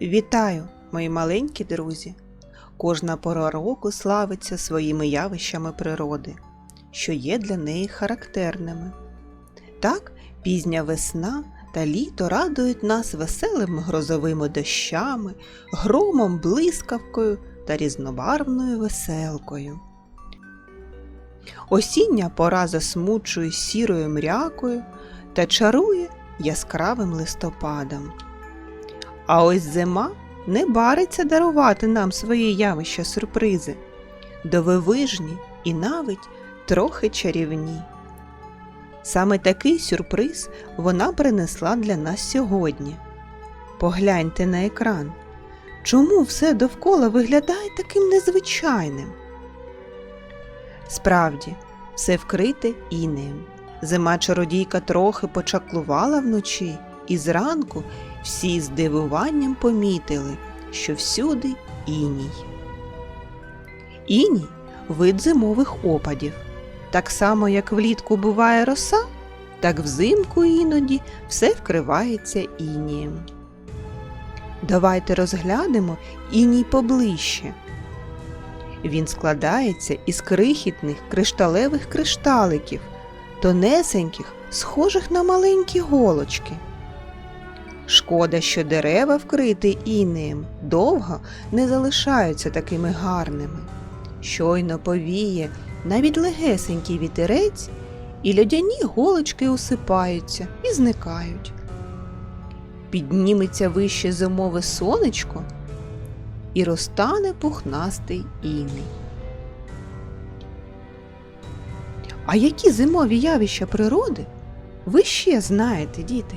Вітаю, мої маленькі друзі! Кожна пора року славиться своїми явищами природи, що є для неї характерними. Так, пізня весна та літо радують нас веселими грозовими дощами, громом, блискавкою та різнобарвною веселкою. Осіння пора засмучує сірою мрякою та чарує яскравим листопадом. А ось зима не бариться дарувати нам свої явища сюрпризи, довивижні і навіть трохи чарівні. Саме такий сюрприз вона принесла для нас сьогодні. Погляньте на екран. Чому все довкола виглядає таким незвичайним? Справді, все вкрите інеєм. Зима чародійка трохи почаклувала вночі, і зранку всі з дивуванням помітили, що всюди іній. Іній вид зимових опадів. Так само, як влітку буває роса, так взимку іноді все вкривається інієм. Давайте розглянемо іній поближче. Він складається із крихітних кришталевих кришталиків, тонесеньких, схожих на маленькі голочки. Шкода, що дерева, вкриті інеєм, довго не залишаються такими гарними. Щойно повіє навіть легесенький вітерець, і льодяні голочки усипаються і зникають. Підніметься вище зимове сонечко і розтане пухнастий іней. А які зимові явища природи ви ще знаєте, діти?